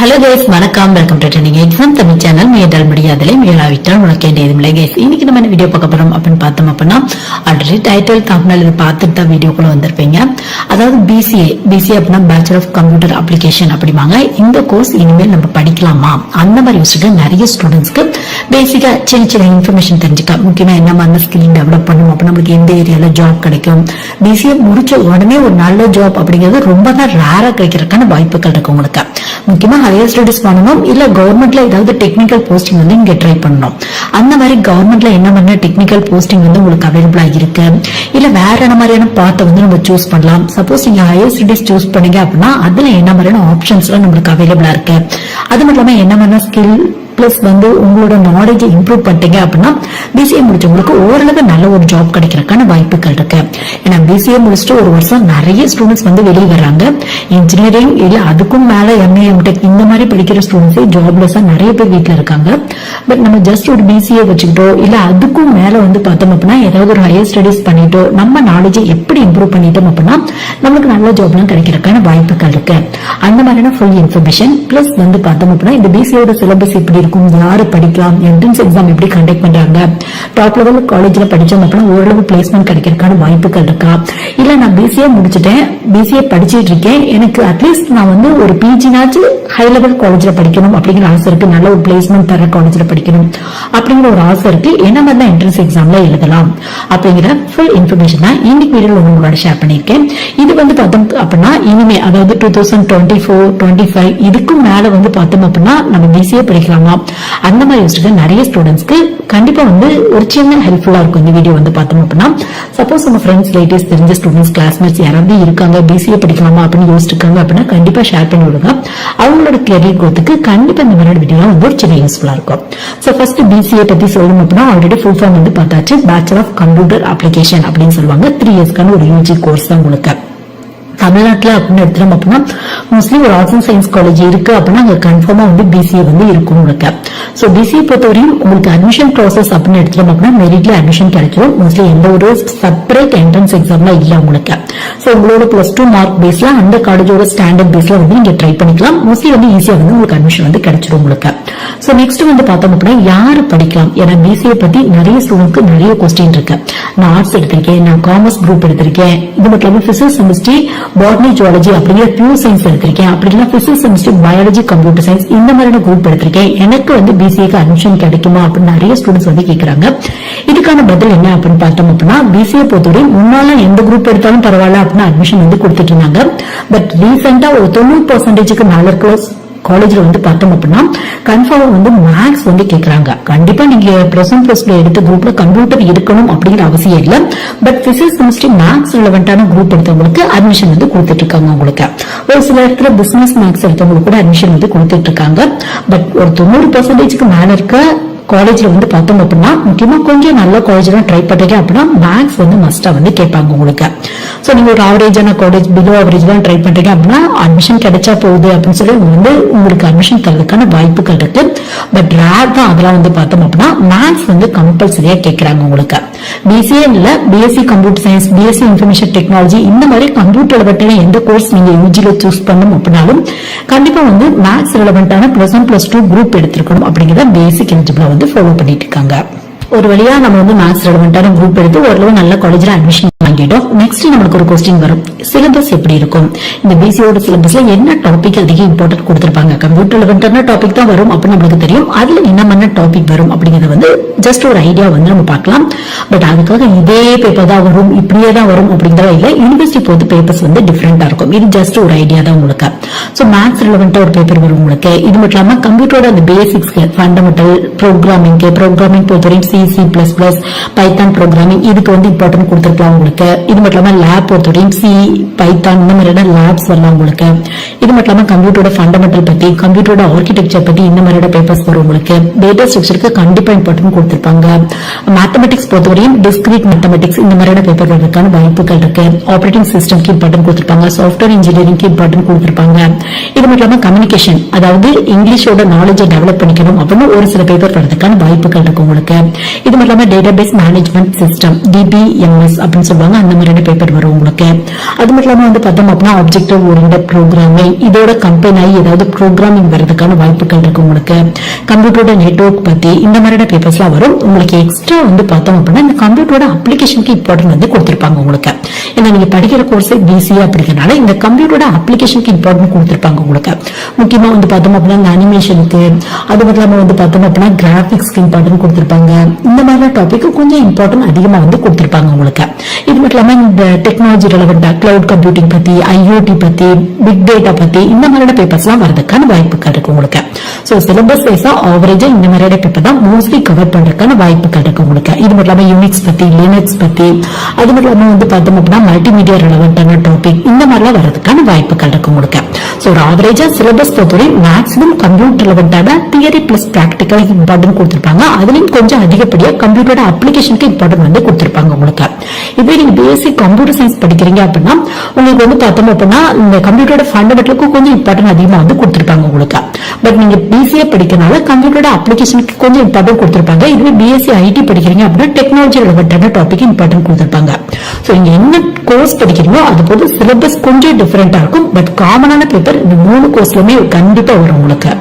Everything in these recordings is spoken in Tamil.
ஹலோ கேஸ் வணக்கம். Welcome to trending exam Tamil channel முயன்றால் முடியாதலை முயலாவிட்டால் உனக்கு வேண்டியதும் இல்லை கேஸ் இன்னைக்கு நம்ம என்ன வீடியோ பார்க்க போறோம் அப்படின்னு பார்த்தோம் அப்படின்னா ஆல்ரெடி டைட்டில் தமிழ் இதை பார்த்துட்டு தான் வீடியோக்குள்ள வந்திருப்பீங்க. அதாவது பிசிஏ பிசிஏ அப்படின்னா பேச்சுலர் ஆஃப் கம்ப்யூட்டர் அப்ளிகேஷன் அப்படிம்பாங்க. இந்த கோர்ஸ் இனிமேல் நம்ம படிக்கலாமா? அந்த மாதிரி யோசிச்சுட்டு நிறைய ஸ்டூடெண்ட்ஸ்க்கு பேசிக்கா சின்ன சின்ன இன்ஃபர்மேஷன் தெரிஞ்சுக்க முக்கியமா என்ன மாதிரி ஸ்கில் டெவலப் பண்ணும் அப்ப நம்மளுக்கு எந்த ஏரியால ஜாப் கிடைக்கும்? பிசிஏ முடிச்ச உடனே ஒரு நல்ல ஜாப் அப்படிங்கிறது ரொம்ப தான் ரேரா கிடைக்கிறதுக்கான வாய்ப்புகள் இருக்கு உங்களுக்கு. முக்கியமா ஹையர் ஸ்டடிஸ் பண்ணணும் இல்ல கவர்மெண்ட்ல ஏதாவது டெக்னிக்கல் போஸ்டிங் வந்து இங்க ட்ரை பண்ணணும். அந்த மாதிரி கவர்மெண்ட்ல என்ன மாதிரி டெக்னிக்கல் போஸ்டிங் வந்து உங்களுக்கு அவைலபிளா இருக்கு? இல்ல வேற என்ன மாதிரியான பாத்தை வந்து நம்ம சூஸ் பண்ணலாம்? சப்போஸ் நீங்க ஹையர் ஸ்டடிஸ் சூஸ் பண்ணீங்க அப்படின்னா அதுல என்ன மாதிரியான ஆப்ஷன்ஸ் எல்லாம் நம்மளுக்கு அவைலபிளா இருக்கு? அது மட்டும் இல்லாம என்ன மாதிரியான ஸ்கில் பிளஸ் வந்து உங்களோட நாலேஜ் இம்ப்ரூவ் பண்ணிட்டீங்க அப்படின்னா பிசிஏ முடிச்சவங்களுக்கு ஓரளவு நல்ல ஒரு ஜாப் கிடைக்கிறதுக்கான வாய்ப்புகள் இருக்கு. ஏன்னா பிசிஏ முடிச்சுட்டு ஒரு வருஷம் நிறைய ஸ்டூடெண்ட்ஸ் வந்து வெளியே வர்றாங்க. இன்ஜினியரிங் இல்ல அதுக்கும் மேல எம்ஏ எம்டெக் இந்த மாதிரி படிக்கிற ஸ்டூடெண்ட்ஸே ஜாப்லெஸ்ஸா நிறைய பேர் வீட்ல இருக்காங்க. பட் நம்ம ஜஸ்ட் ஒரு பிசிஏ வச்சுக்கிட்டோ இல்ல அதுக்கும் மேல வந்து பார்த்தோம் அப்படின்னா ஏதாவது ஒரு ஹையர் ஸ்டடிஸ் பண்ணிட்டோ நம்ம நாலேஜை எப்படி இம்ப்ரூவ் பண்ணிட்டோம் அப்படின்னா நமக்கு நல்ல ஜாப்லாம் கிடைக்கிறதுக்கான வாய்ப்புகள் இருக்கு. அந்த மாதிரியான ஃபுல் இன்ஃபர்மேஷன் பிளஸ் வந்து பார்த்தோம் அப்படின்னா இந்த பிசியோட சிலபஸ் எப்படி இருக்கும் யாரு படிக்கலாம்? என்ட்ரன்ஸ் எக்ஸாம் எப்படி கண்டக்ட் பண்றாங்க? டாப் லெவல் காலேஜ்ல படிச்சோம் அப்படின்னா ஓரளவு பிளேஸ்மெண்ட் கிடைக்கிறதுக்கான வாய்ப்புகள் இருக்கா? இல்ல நான் பிசிஏ முடிச்சுட்டேன். பிசிஏ படிச்சிட்டு இருக்கேன். எனக்கு அட்லீஸ்ட் நான் வந்து ஒரு பிஜினாச்சும் ஹை லெவல் காலேஜ்ல படிக்கணும் அப்படிங்கிற ஆசை இருக்கு. நல்ல ஒரு பிளேஸ்மெண்ட் தர காலேஜ்ல படிக்கணும் அப்படிங்கிற ஒரு ஆசை இருக்கு. என்ன மாதிரி தான் என்ட்ரன்ஸ் எக்ஸாம்ல எழுதலாம் அப்படிங்கிற ஃபுல் இன்ஃபர்மேஷன் தான் இன்னைக்கு வீடியோ உங்களோட ஷேர் பண்ணியிருக்கேன். இது வந்து பார்த்தோம் அப்படின்னா இனிமே அதாவது two thousand twenty four twenty five இதுக்கும் மேல வந்து பார்த்தோம் அப்படின்னா நம்ம பிசிஏ படிக்கலாமா? அந்த மாதிரி யோசிச்சுட்டு நிறைய ஸ்டூடெண்ட்ஸ்க்கு கண்டிப்பாக வந்து ஒரு சின்ன ஹெல்ப்ஃபுல்லாக இருக்கும் இந்த வீடியோ வந்து பார்த்தோம் அப்படின்னா. சப்போஸ் நம்ம ஃப்ரெண்ட்ஸ் ரிலேட்டிவ்ஸ் தெரிஞ்ச ஸ்டூடெண்ட்ஸ் கிளாஸ்மேட்ஸ் யாராவது இருக்காங்க பிசிஏ படிக்கலாமா அப்படின்னு யோசிச்சிருக்காங்க அப்படின்னா கண்டிப்பாக ஷேர் பண்ணி விடுங்க. அவங்களோட கெரியர் குரோத்துக்கு கண்டிப்பாக இந்த மாதிரி வீடியோ வந்து ஒரு சின்ன யூஸ்ஃபுல்லாக இருக்கும். ஸோ ஃபர்ஸ்ட் பிசிஏ பற்றி சொல்லணும் அப்படின்னா ஆல்ரெடி ஃபுல் ஃபார்ம் வந்து பார்த்தாச்சு. பேச்சுலர் ஆஃப் கம்ப்யூட்டர் அப்ளிகேஷன் அப்படின்னு சொல்லுவாங்க. த்ரீ இயர்ஸ்க்கான ஒரு யூஜி கோர்ஸ் தான் உங்களுக்கு தமிழ்நாட்டில் அப்படின்னு எடுத்துட்டோம் அப்படின்னா மோஸ்ட்லி ஒரு ஆர்ட்ஸ் அண்ட் சயின்ஸ் காலேஜ் இருக்கு அப்படின்னா அங்க கன்ஃபார்மாக வந்து பிசிஏ வந்து இருக்கும் உங்களுக்கு. ஸோ பிசிஏ பொறுத்தவரையும் உங்களுக்கு அட்மிஷன் ப்ராசஸ் அப்படின்னு எடுத்துட்டோம் அப்படின்னா மெரிட்ல அட்மிஷன் கிடைக்கும். மோஸ்ட்லி எந்த ஒரு செப்பரேட் என்ட்ரன்ஸ் எக்ஸாம்லாம் இல்ல உங்களுக்கு. ஸோ உங்களோட பிளஸ் டூ மார்க் பேஸ்ல அந்த காலேஜோட ஸ்டாண்டர்ட் பேஸ்ல வந்து நீங்க ட்ரை பண்ணிக்கலாம். மோஸ்ட்லி வந்து ஈஸியா வந்து உங்களுக்கு அட்மிஷன் வந்து கிடைச்சிடும் உங்களுக்கு. ஸோ நெக்ஸ்ட் வந்து பார்த்தோம் அப்படின்னா யார் படிக்கலாம்? ஏன்னா பிசிஏ பத்தி நிறைய ஸ்டூடெண்ட்க்கு நிறைய கொஸ்டின் இருக்கு. நான் ஆர்ட்ஸ் எடுத்திருக்கேன் நான் காமர்ஸ் குரூப் எடுத்திருக்கேன். இது மட்டும் இல்லாமல் பிசிக்ஸ் செமிஸ்ட்ரி பாட்னி ஜுவாலஜி அப்படிங்கிற பியூர் சயின்ஸ் எடுத்திருக்கேன். அப்படி இல்லைன்னா physics chemistry biology computer science இந்த மாதிரியான குரூப் எடுத்திருக்கேன். எனக்கு வந்து பிசிஏக்கு அட்மிஷன் கிடைக்குமா அப்படின்னு நிறைய ஸ்டூடெண்ட்ஸ் வந்து கேக்குறாங்க. இதுக்கான பதில் என்ன அப்படின்னு பார்த்தோம் அப்படின்னா பிசிஏ பொறுத்தவரை முன்னால எந்த குரூப் எடுத்தாலும் பரவாயில்ல அப்படின்னு அட்மிஷன் வந்து கொடுத்துட்டு இருந்தாங்க. பட் ரீசெண்டா ஒரு தொண்ணூறு பர்சன்டேஜுக்கு மேல இருக்கிற காலேஜில் வந்து பார்த்தோம் அப்படின்னா கன்ஃபார்மாக வந்து மேக்ஸ் வந்து கேட்குறாங்க கண்டிப்பாக நீங்கள் ப்ளஸ் ஒன் பிளஸ் எடுத்த குரூப்பில் கம்ப்யூட்டர் இருக்கணும் அப்படிங்கிற அவசியம் இல்லை. பட் பிசிக்ஸ் கெமிஸ்ட்ரி மேக்ஸ் ரிலவெண்டான குரூப் எடுத்தவங்களுக்கு அட்மிஷன் வந்து கொடுத்துட்டு இருக்காங்க உங்களுக்கு ஒரு சில இடத்துல பிஸ்னஸ் மேக்ஸ் எடுத்தவங்களுக்கு கூட அட்மிஷன் வந்து கொடுத்துட்டு இருக்காங்க பட் ஒரு தொண்ணூறு பர்சன்டேஜ்க்கு மேலே இருக்க காலேஜில் வந்து பார்த்தோம் அப்படின்னா முக்கியமாக கொஞ்சம் நல்ல காலேஜ்ல ட்ரை பண்ணுறீங்க அப்படின்னா மேக்ஸ் வந்து மஸ்ட்டாக வந்து கேட்பாங்க உங்களுக்கு. ஸோ நீங்கள் ஒரு ஆவரேஜான காலேஜ் பிலோ ஆவரேஜ் தான் ட்ரை பண்ணுறீங்க அப்படின்னா அட்மிஷன் கிடைச்சா போகுது அப்படின்னு சொல்லி வந்து உங்களுக்கு அட்மிஷன் தரதுக்கான வாய்ப்புகள் இருக்கு. பட் ரேர் தான் அதெல்லாம் வந்து பார்த்தோம் அப்படின்னா மேக்ஸ் வந்து கம்பல்சரியாக கேட்கறாங்க உங்களுக்கு. பிசிஏ இல்லை BSc computer science BSc information technology இந்த மாதிரி கம்ப்யூட்டர் ரிலேட்டட் எந்த கோர்ஸ் நீங்கள் யூஜியில் சூஸ் பண்ணணும் அப்படின்னாலும் கண்டிப்பாக வந்து maths ரிலவெண்ட்டான plus one plus two group எடுத்திருக்கணும் அப்படிங்கிறத பேசிக் எலிஜிபிளாக வந்து ஃபாலோ பண்ணிட்டு இருக்காங்க. ஒரு வழியா நம்ம வந்து மேக்ஸ் ரெலவெண்டான குரூப் எடுத்து ஓரளவு நல்ல காலேஜில் அட்மிஷன் கேட்டோம் நெக்ஸ்ட் நம்மளுக்கு ஒரு கொஸ்டின் வரும். சிலபஸ் எப்படி இருக்கும்? இந்த பிசியோட சிலபஸ்ல என்ன டாபிக் அதிக இம்பார்ட்டன்ட் கொடுத்திருப்பாங்க? கம்ப்யூட்டர் ரெலவெண்டான டாபிக் தான் வரும் அப்படின்னு நம்மளுக்கு தெரியும். அதுல என்ன பண்ண டாபிக் வரும் அப்படிங்கறது வந்து ஜஸ்ட் ஒரு ஐடியா வந்து நம்ம பார்க்கலாம். பட் அதுக்காக இதே பேப்பர் தான் வரும் இப்படியே தான் வரும் அப்படிங்கறத இல்ல. யூனிவர்சிட்டி பொறுத்து பேப்பர்ஸ் வந்து டிஃப்ரெண்டா இருக்கும். இது ஜஸ்ட் ஒரு ஐடியா தான் உங்களுக்கு. சோ மேக்ஸ் ரிலவெண்டா ஒரு பேப்பர் வரும் உங்களுக்கு. இது மட்டும் இல்லாம கம்ப்யூட்டரோட அந்த பேசிக்ஸ் ஃபண்டமெண்டல் ப்ரோக்ராமிங் ப்ரோக்ராமிங் பொறுத்தவரையும் C C plus plus Python programming இதுக்கு வந்து இம்பார்ட்டன்ட் கொடுத்துருக்கலாம் உங்களுக்கு. இது மட்டும் இல்லாம லேப் பொறுத்தவரையும் சி பைத்தான் இந்த மாதிரியான லேப்ஸ் வரலாம் உங்களுக்கு. இது மட்டும் இல்லாமல் கம்ப்யூட்டரோட ஃபண்டமெண்டல் பத்தி கம்ப்யூட்டரோட ஆர்கிடெக்சர் பத்தி இந்த மாதிரியான பேப்பர்ஸ் வரும் உங்களுக்கு. டேட்டா ஸ்ட்ரக்சருக்கு கண்டிப்பா இம்பார்ட்டன் கொடுத்துருப்பாங்க. மேத்தமெட்டிக்ஸ் பொறுத்தவரையும் டிஸ்கிரீட் மேத்தமெட்டிக்ஸ் இந்த மாதிரியான பேப்பர் வரதுக்கான வாய்ப்புகள் இருக்கு. ஆப்ரேட்டிங் சிஸ்டம்க்கு இம்பார்ட்டன் கொடுத்துருப்பாங்க. சாஃப்ட்வேர் இன்ஜினியரிங்க்கு இம்பார்ட்டன் கொடுத்துருப்பாங்க. இது மட்டும் இல்லாம கம்யூனிகேஷன் அதாவது இங்கிலீஷோட நாலேஜை டெவலப் பண்ணிக்கணும் அப்படின்னு ஒரு சில பேப்பர் வரதுக்கான வாய்ப்புகள் இருக்கு உங்களுக்கு. இது மட்டும் இல்லாம டேட்டாபேஸ் மேனேஜ்மெண்ட் சிஸ்டம் டிபிஎம்எஸ் அப்படின்னு சொல்லுவாங்க. அந்த மாதிரியான பேப்பர் வரும் உங்களுக்கு. அது மட்டும் இல்லாம வந்து பார்த்தோம் அப்படின்னா ஆப்ஜெக்டிவ் ஓரியன்ட் ப்ரோக்ராமிங் இதோட கம்பெனி ஆகி ஏதாவது ப்ரோக்ராமிங் வரதுக்கான வாய்ப்புகள் இருக்கு உங்களுக்கு. கம்ப்யூட்டரோட நெட்வொர்க் பத்தி இந்த மாதிரியான பேப்பர்ஸ்லாம் வரும். உங்களுக்கு எக்ஸ்ட்ரா வந்து பார்த்தோம் அப்படின்னா இந்த கம்ப்யூட்டரோட அப்ளிகேஷனுக்கு இம்பார்ட்டன்ட் வந்து கொடுத்துருப்பாங்க உங்களுக்கு. ஏன்னா நீங்க படிக்கிற கோர்ஸ் பிசிஏ அப்படிங்கறனால இந்த கம்ப்யூட்டரோட அப்ளிகேஷனுக்கு இம்பார்ட்டன்ட் கொடுத்துருப்பாங்க உங்களுக்கு. முக்கியமா வந்து பார்த்தோம் அப்படின்னா இந்த அனிமேஷனுக்கு அது மட்டும் இல்லாம வந்து பார்த்தோம் அப்படின்னா கிராஃபிக்ஸ்க்கு இம்பார்ட்டன்ட் கொடுத்துருப்பாங்க. இந்த மாதிரியான டாபிக் கொஞ்சம் இம்பார்ட்டன்ட் அதிகமா வந்து கொடுத்துருப்பாங்க உங்களுக்கு. இது மட்டும் இல்லாம இந்த டெக்னாலஜி ரெலவெண்டா கிளவுட் கம்ப்யூட்டிங் பத்தி ஐஓடி பத்தி பிக் டேட்டா பத்தி இந்த மாதிரியான பேப்பர்ஸ்லாம் வரதுக்கான வாய்ப்புகள் இருக்கு உங்களுக்கு. ஸோ சிலபஸ் வைஸாக ஆவரேஜா இந்த மாதிரியான பேப்பர் தான் மோஸ்ட்லி கவர் பண்றதுக்கான வாய்ப்புகள் இருக்கு உங்களுக்கு. இது மட்டும் இல்லாமல் யூனிக்ஸ் பத்தி லினக்ஸ் பத்தி அது மட்டும் இல்லாம வந்து பார்த்தோம் அப்படின்னா மல்டிமீடியா ரெலவெண்டான டாபிக் இந்த மாதிரிலாம் வரதுக்கான வாய்ப்புகள் இருக்கு உங்களுக்கு. ஸோ ஒரு ஆவரேஜா சிலபஸ் பொறுத்தவரை மேக்ஸிமம் கம்ப்யூட்டர் ரெலவெண்டான தியரி பிளஸ் பிராக்டிக்கல் இம்பார்ட்டன்ட் கொடுத்துருப்பாங்க. அதுலயும் கொஞ்சம் அதிகப்படியாக கம்ப்யூட்டரோட அப்ளிகேஷனுக்கு இம்பார்ட்டன்ட் வந்து கொடுத்துருப்பாங்க உங்களுக்கு. இதே நீங்க பேசிக் கம்ப்யூட்டர் சயின்ஸ் படிக்கிறீங்க அப்படின்னா உங்களுக்கு வந்து பார்த்தோம் அப்படின்னா இந்த கம்ப்யூட்டரோட ஃபண்டமெண்டலுக்கு கொஞ்சம் இம்பார்ட்டன்ட் அதிகமாக வந்து கொடுத்துருப்பாங்க உங்களுக்கு. பட் நீங்க பிசிஏ படிக்கிறனால கம்ப்யூட்டரோட அப்ளிகேஷனுக்கு கொஞ்சம் இம்பார்ட்டன்ட் கொடுத்துருப்பாங்க. இதுவே பிஎஸ்சி ஐடி படிக்கிறீங்க அப்படின்னா டெக்னாலஜி ரெலவெண்டான டாபிக் இம்பார்ட்டன்ட் கொடுத்துருப்பாங்க. ஸோ நீங்க என்ன கோர்ஸ் படிக்கிறீங்களோ அது போது சிலபஸ் கொஞ்சம் டிஃபரெண்டா இருக்கும். பட் காமனான பேப்பர் இந்த மூணு கோர்ஸ்லுமே கண்டிப்பா வரும் உங்களுக்கு.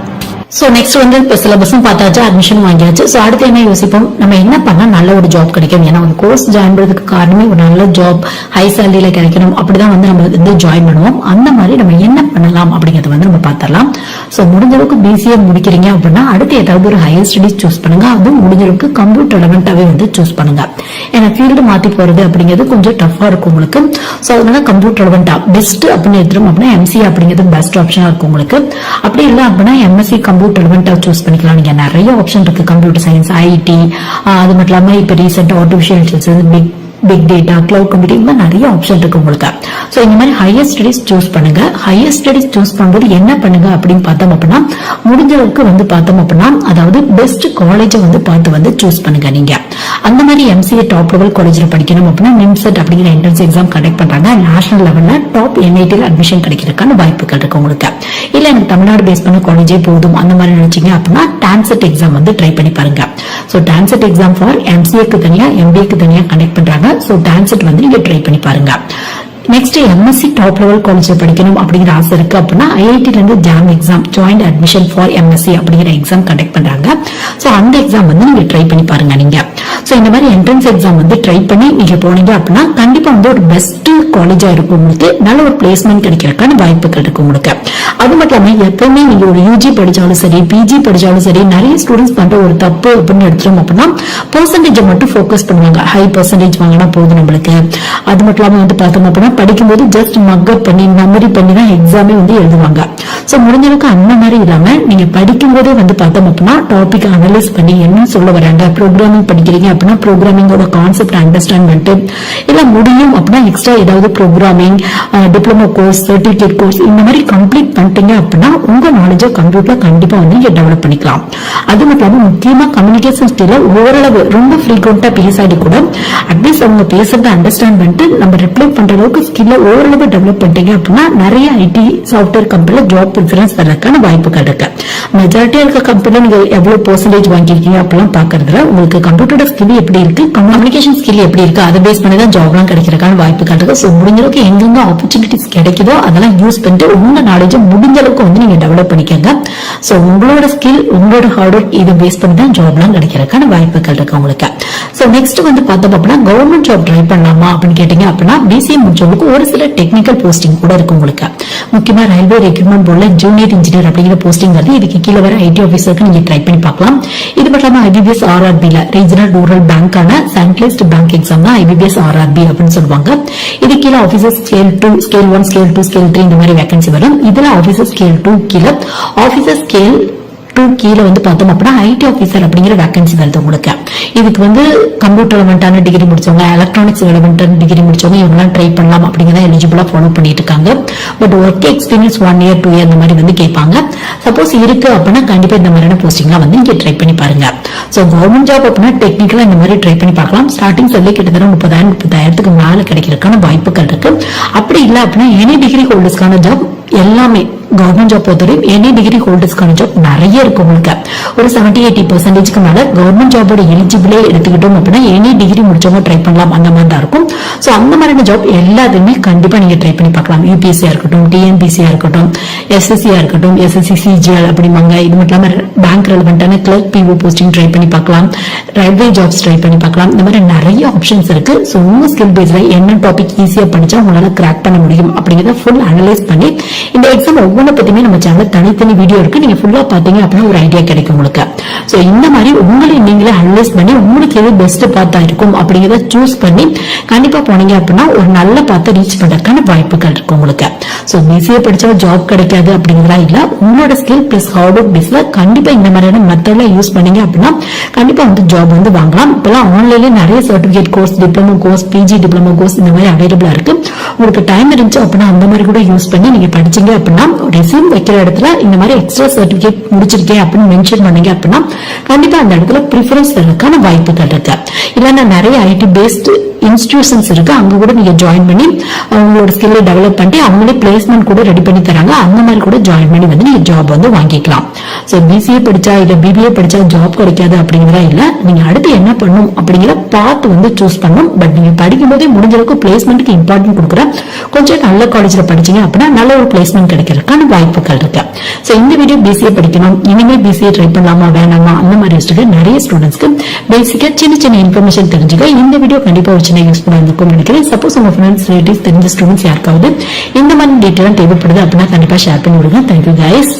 சோ நெக்ஸ்ட் வந்து இப்போ சிலபஸும் பார்த்தாச்சு அட்மிஷன் வாங்கியாச்சு. சோ அடுத்து என்ன யோசிப்போம்? நம்ம என்ன பண்ணா நல்ல ஒரு ஜாப் கிடைக்கும்? ஏன்னா ஒரு கோர்ஸ் ஜாயின் பண்றதுக்கு காரணமே ஒரு நல்ல ஜாப் ஹை சேலரியில் கிடைக்கணும். அப்படிதான் வந்து நம்ம வந்து ஜாயின் பண்ணுவோம். அந்த மாதிரி நம்ம என்ன பண்ணலாம் அப்படிங்கிறத வந்து நம்ம பார்த்துடலாம். ஸோ முடிஞ்ச அளவுக்கு பிசிஏ முடிக்கிறீங்க அப்படின்னா அடுத்து ஏதாவது ஒரு ஹையர் ஸ்டடிஸ் சூஸ் பண்ணுங்க. அதுவும் முடிஞ்சளவுக்கு கம்ப்யூட்டர் ரெலவெண்ட்டாகவே வந்து சூஸ் பண்ணுங்க. ஏன்னா ஃபீல்டு மாற்றி போறது அப்படிங்கிறது கொஞ்சம் டஃப்பாக இருக்கும் உங்களுக்கு. சோ அதனால கம்ப்யூட்டர் ரெலவெண்ட்டாக பெஸ்ட் அப்படின்னு எடுத்துரும் அப்படின்னா எம்சிஏ அப்படிங்கிறது பெஸ்ட் ஆப்ஷனாக இருக்கும் உங்களுக்கு. அப்படி இல்லை அப்படின்னா எம்எஸ்சி கம்ப்யூட்டர் ரெலவெண்டா சூஸ் பண்ணிக்கலாம் நீங்கள் நிறைய ஆப்ஷன் இருக்குது கம்ப்யூட்டர் சயின்ஸ் ஐடி அது மட்டும் இல்லாமல் இப்ப ரீசெண்டாக artificial intelligence big big data cloud computing இந்த நிறைய ஆப்ஷன் இருக்கு உங்களுக்கு. ஸோ இந்த மாதிரி ஹையர் ஸ்டடிஸ் சூஸ் பண்ணுங்க. ஹையர் ஸ்டடிஸ் சூஸ் பண்ணும்போது என்ன பண்ணுங்க அப்படின்னு பார்த்தோம் அப்படின்னா முடிஞ்ச அளவுக்கு வந்து பார்த்தோம் அப்படின்னா அதாவது பெஸ்ட் காலேஜை வந்து பார்த்து வந்து சூஸ் பண்ணுங்க நீங்க. அந்த மாதிரி எம்சிஏ டாப் லெவல் காலேஜில் படிக்கணும் அப்படின்னா நிம்செட் அப்படிங்கிற என்ட்ரன்ஸ் எக்ஸாம் கண்டக்ட் பண்ணுறாங்க நேஷனல் லெவலில் டாப் என்ஐடியில் அட்மிஷன் கிடைக்கிறதுக்கான வாய்ப்புகள் இருக்கு உங்களுக்கு. இல்லை எனக்கு தமிழ்நாடு பேஸ் பண்ண காலேஜே போதும் அந்த மாதிரி நினைச்சீங்க அப்படின்னா டான்செட் எக்ஸாம் வந்து ட்ரை பண்ணி பாருங்க. ஸோ டான்செட் எக்ஸாம் ஃபார் எம்சிஏக்கு தனியாக எம்பிஏக்கு தனியாக கண்டக்ட் பண்ணுறாங்க ஸோ டான்செட் வந்து நீங்கள் ட்ரை பண்ணி பாருங்க. நெக்ஸ்ட் எம்எஸ்சி டாப் லெவல் காலேஜில் படிக்கணும் அப்படிங்கிற ஆசை இருக்கு அப்படின்னா ஐஐடில இருந்து JAM exam joint admission for MSc அப்படிங்கிற எக்ஸாம் கண்டக்ட் பண்றாங்க. ஸோ அந்த எக்ஸாம் வந்து நீங்க ட்ரை பண்ணி பாருங்க நீங்க. ஸோ இந்த மாதிரி என்ட்ரன்ஸ் எக்ஸாம் வந்து ட்ரை பண்ணி நீங்க போனீங்க அப்படின்னா கண்டிப்பா வந்து ஒரு பெஸ்ட் காலேஜா இருக்கும் உங்களுக்கு நல்ல ஒரு பிளேஸ்மெண்ட் கிடைக்கிறதுக்கான வாய்ப்புகள் இருக்கு உங்களுக்கு. அது மட்டும் இல்லாம எப்பவுமே நீங்க ஒரு யூஜி படிச்சாலும் சரி பிஜி படிச்சாலும் சரி நிறைய ஸ்டூடெண்ட்ஸ் பண்ற ஒரு தப்பு அப்படின்னு எடுத்துட்டோம் அப்படின்னா பர்சன்டேஜை மட்டும் ஃபோக்கஸ் பண்ணுவாங்க. ஹை பெர்சன்டேஜ் வாங்கினா போதும் நம்மளுக்கு. அது மட்டும் இல்லாம வந்து பார்த்தோம் அப்படின்னா படிக்கும்போது ஜஸ்ட் மக்கப் பண்ணி மெமரி பண்ணி தான் எக்ஸாமே வந்து எழுதுவாங்க. ஸோ முடிஞ்சளவுக்கு அந்த மாதிரி இல்லாம நீங்க படிக்கும் போதே வந்து பார்த்தோம் அப்படின்னா டாபிக் அனலைஸ் பண்ணி என்ன சொல்ல வராங்க ப்ரோக்ராமிங் படிக்கிறீங்க அப்படின்னா ப்ரோக்ராமிங்கோட கான்செப்ட் அண்டர்ஸ்டாண்ட் பண்ணிட்டு இல்லை முடியும் அப்படின்னா எக்ஸ்ட்ரா ஏதாவது programming diploma course certificate course இந்த மாதிரி கம்ப்ளீட் பண்ணிட்டீங்க அப்படின்னா உங்க நாலேஜை கம்ப்யூட்டர்ல கண்டிப்பா வந்து நீங்க டெவலப் பண்ணிக்கலாம். அது மட்டும் இல்லாம முக்கியமா கம்யூனிகேஷன் ஸ்கில்ல ஓரளவு ரொம்ப ஃப்ரீக்வெண்டா பேசாடி கூட அட்லீஸ்ட் அவங்க பேசுறத அண்டர்ஸ்டாண்ட் பண்ணிட்டு நம்ம ரிப்ளை பண்ற அளவுக்கு ஸ்கில்ல ஓரளவு டெவலப் பண்ணிட்டீங்க அப்படின்னா நிறைய ஐடி சாஃப்ட்வேர் கம்பெனில ஜாப் ப்ரிஃபரன்ஸ் தரக்கான வாய்ப்புகள் இருக்கு. மெஜாரிட்டியா இருக்க கம்பெனில நீங்க எவ்வளவு பெர்சன்டேஜ் வாங்கிருக்கீங்க அப்படிலாம் பாக்குறதுல உங்களுக்கு கம்ப்யூட்டரோட ஸ்கில் எப்படி இருக்கு கம்யூனிகேஷன் ஸ்கில் எப்படி இருக்கு அதை பேஸ் பண்ணி தான் ஜாப்லாம் கிடைக்கிறதுக்கான வாய்ப்புகள் இருக்கு. ஸோ முடிஞ்ச அளவுக்கு எங்கெங்க ஆப்பர்ச்சுனிட்டிஸ் கிடைக்குதோ அதெல்லாம் யூஸ் பண்ணிட்டு உங்க நாலேஜை முடிஞ்ச அளவுக்கு வந்து நீங்க டெவலப் பண்ணிக்கோங்க. ஸோ உங்களோட ஸ்கில் உங்களோட ஹார்ட் ஒர்க் இதை பேஸ் பண்ணி தான் ஜாப்லாம் கிடைக்கிறதுக்கான வாய்ப்புகள் இருக்கு உங்களுக்கு. ஸோ நெக்ஸ்ட் வந்து பார்த்தோம் அப்படின்னா கவர்மெண்ட் ஜாப் ட்ரை பண்ணலாமா அப்படின்னு கேட்டீங்க அப்படின்னா பிசிஏ முடிச்சவங்களுக்கு ஒரு சில டெக்னிக்கல் போஸ்டிங் கூட இருக்கு உங்களுக்கு. முக்கியமா ரயில்வே ரெக்ரூட்மெண்ட் போர்ட்ல ஜூனியர் இன்ஜினியர் அப்படிங்கிற போஸ்டிங் வருது. இதுக்கு கீழே வர ஐடி ஆஃபீஸருக்கு நீங்க ட்ரை பண்ணி பார்க்கலாம். இது மட்டும் இல்லாமல் ஐபிபிஎஸ் ஆர்ஆர்பில ரீஜனல் ரூரல் பேங்கான சாங்க்லிஸ்ட் பேங்க் எக்ஸாம் தான் ஐபிபிஎஸ் ஆர்ஆர்பி அப்படின்னு சொல்லுவாங்க. இது கீழே officer scale two scale one scale two scale three இந்த மாதிரி வேகன்சி வரும். இதுல ஆஃபீஸர் ஸ்கேல் டூ கீழே. ஆஃபீஸர் ஸ்கேல் டூ கீழே வந்து பார்த்தோம் அப்படின்னா ஐடி ஆஃபீஸர் அப்படிங்கிற வேகன்சி வருது உங்களுக்கு. இதுக்கு வந்து கம்ப்யூட்டர் ரெலவெண்டான டிகிரி முடிச்சவங்க எலக்ட்ரானிக்ஸ் ரெலவெண்டான டிகிரி முடிச்சவங்க இவங்கலாம் ட்ரை பண்ணலாம் அப்படிங்கிறத எலிஜிபிளா ஃபாலோ பண்ணிட்டு இருக்காங்க but work experience one year two year இந்த மாதிரி வந்து கேட்பாங்க. சப்போஸ் இருக்கு அப்படின்னா கண்டிப்பா இந்த மாதிரியான போஸ்டிங்லாம் வந்து இங்கே ட்ரை பண்ணி பாருங்க. ஸோ கவர்மெண்ட் ஜாப் அப்படின்னா டெக்னிக்கலா இந்த மாதிரி ட்ரை பண்ணி பார்க்கலாம். ஸ்டார்டிங் சொல்லி கிட்டத்தட்ட முப்பதாயிரம் முப்பதாயிரத்துக்கு மேலே கிடைக்கிறதுக்கான வாய்ப்புகள் இருக்கு. அப்படி இல்லை அப்படின்னா எனி டிகிரி ஹோல்டர்ஸ்க்கான ஜாப் எல்லாமே கவர்மெண்ட் ஜாப் பொறுத்தவரையும் எனி டிகிரி ஹோல்டர்ஸ்க்கான ஜாப் நிறைய இருக்கும் உங்களுக்கு. ஒரு செவன்டி எயிட்டி பர்சன்டேஜ்க்கு மேல கவர்மெண்ட் ஜாபோட எலிஜிபிளே எடுத்துக்கிட்டோம் அப்படின்னா எனி டிகிரி முடிச்சவங்க ட்ரை பண்ணலாம். அந்த மாதிரி தான் இருக்கும். ஸோ அந்த மாதிரியான ஜாப் எல்லாத்தையுமே கண்டிப்பா நீங்க ட்ரை பண்ணி பார்க்கலாம். யூபிஎஸ்சியா இருக்கட்டும் டிஎன்பிசியா இருக்கட்டும் எஸ்எஸ்சியா இருக்கட்டும் எஸ்எஸ்சி சிஜிஎல் அப்படிம்பாங்க. இது மட்டும் இல்லாம பேங்க் ரெலவெண்டான கிளர்க் பிஓ போஸ்டிங் ட்ரை பண்ணி பார்க்கலாம். ரயில்வே ஜாப்ஸ் ட்ரை பண்ணி பார்க்கலாம். இந்த மாதிரி நிறைய ஆப்ஷன்ஸ் இருக்கு. ஸோ உங்க ஸ்கில் பேஸ்ல என்ன டாபிக் ஈஸியா படிச்சா உங்களால கிராக் பண்ண முடியும் அப்படிங்கறத ஃபுல் அனலைஸ் பண்ணி இந்த எக்ஸாம் ஒவ்வொன்றை பத்தியுமே நம்ம சேனல் தனித்தனி வீடியோ இருக்கு. நீங்க ஃபுல்லா பாத்தீங்க அப்படின்னா ஒரு ஐடியா கிடைக்கும் உங்களுக்கு. ஸோ இந்த மாதிரி உங்களை நீங்களே அனலைஸ் பண்ணி உங்களுக்கு எது பெஸ்ட் பார்த்தா இருக்கும் அப்படிங்கிறத சூஸ் பண்ணி கண்டிப்பா போனீங்க அப்படின்னா ஒரு நல்ல பார்த்து ரீச் பண்றதுக்கான வாய்ப்புகள் இருக்கு உங்களுக்கு. ஸோ பிசிஏ படிச்சா ஜாப் கிடைக்காது அப்படிங்கிறதா இல்ல உங்களோட ஸ்கில் பிளஸ் ஹார்ட் ஒர்க் பேஸ்ல கண்டிப்பா இந்த மாதிரியான மெத்தட்ல யூஸ் பண்ணீங்க அப்படின்னா கண்டிப்பா வந்து ஜாப் வந்து வாங்கலாம். இப்பெல்லாம் ஆன்லைன்ல நிறைய certificate course diploma course PG diploma course இந்த மாதிரி அவைலபிளா இருக்கு. உங்களுக்கு டைம் இருந்துச்சு அப்படின்னா அந்த மாதிரி கூட யூஸ் பண்ணி நீங்க படிச்சீங்க அப்படின்னா ரெசியூம் வைக்கிற இடத்துல இந்த மாதிரி எக்ஸ்ட்ரா சர்டிபிகேட் முடிச்சிருக்கேன் அப்படின்னு மென்ஷன் பண்ணீங்க அப்படின்னா கண்டிப்பா அந்த இடத்துல ப்ரிஃபரன்ஸ் தரதுக்கான வாய்ப்புகள் இருக்கு. இல்லைன்னா நிறைய ஐடி பேஸ்டு இன்ஸ்டிடியூஷன்ஸ் இருக்கு. அங்க கூட நீங்க ஜாயின் பண்ணி அவங்களோட ஸ்கில்லை டெவலப் பண்ணி அவங்களே பிளேஸ்மெண்ட் கூட ரெடி பண்ணி தராங்க. அந்த மாதிரி கூட ஜாயின் பண்ணி வந்து நீங்க ஜாப் வந்து வாங்கிக்கலாம். ஸோ பிசிஏ படிச்சா இல்ல பிபிஏ படிச்சா ஜாப் கிடைக்காது அப்படிங்கிறதா இல்ல. நீங்க அடுத்து என்ன பண்ணும் அப்படிங்கிற பார்த்து வந்து சூஸ் பண்ணும். பட் நீங்க படிக்கும் போதே முடிஞ்ச அளவுக்கு பிளேஸ்மெண்ட்டுக்கு இம்பார்ட்டன்ட் கொடுக்குற கொஞ்சம் நல்ல காலேஜ்ல படிச்சீங்க அப்படின்னா நல்ல ஒரு பிளேஸ்மெண்ட் கிடைக்கிறதுக்கான வாய்ப்புகள் இருக்கு. ஸோ இந்த வீடியோ பிசிஏ படிக்கணும். இனிமே பிசிஏ ட்ரை பண்ணலாமா வேணாமா அந்த மாதிரி ஸ்டூடெண்ட் நிறைய ஸ்டூடெண்ட்ஸ்க்கு பேசிக்கா சின்ன சின்ன இன்ஃபர்மேஷன் தெரிஞ்சுக்க. இந்த வீடியோ கண்டிப்பா ஒரு சின்ன யூஸ்ஃபுல்லா இருக்கும் நினைக்கிறேன். சப்போஸ் உங்க ஃப்ரெண்ட்ஸ் ரிலேட்டிவ்ஸ் தெரிஞ்ச ஸ்டூடெண்ட்ஸ் யாருக்காவது இந்த மாதிரி டீட்டெயிலாம் தேவைப்படுது அப்படின்னா கண்டிப்பா ஷேர் பண்ணி விடுங்க. Thank you guys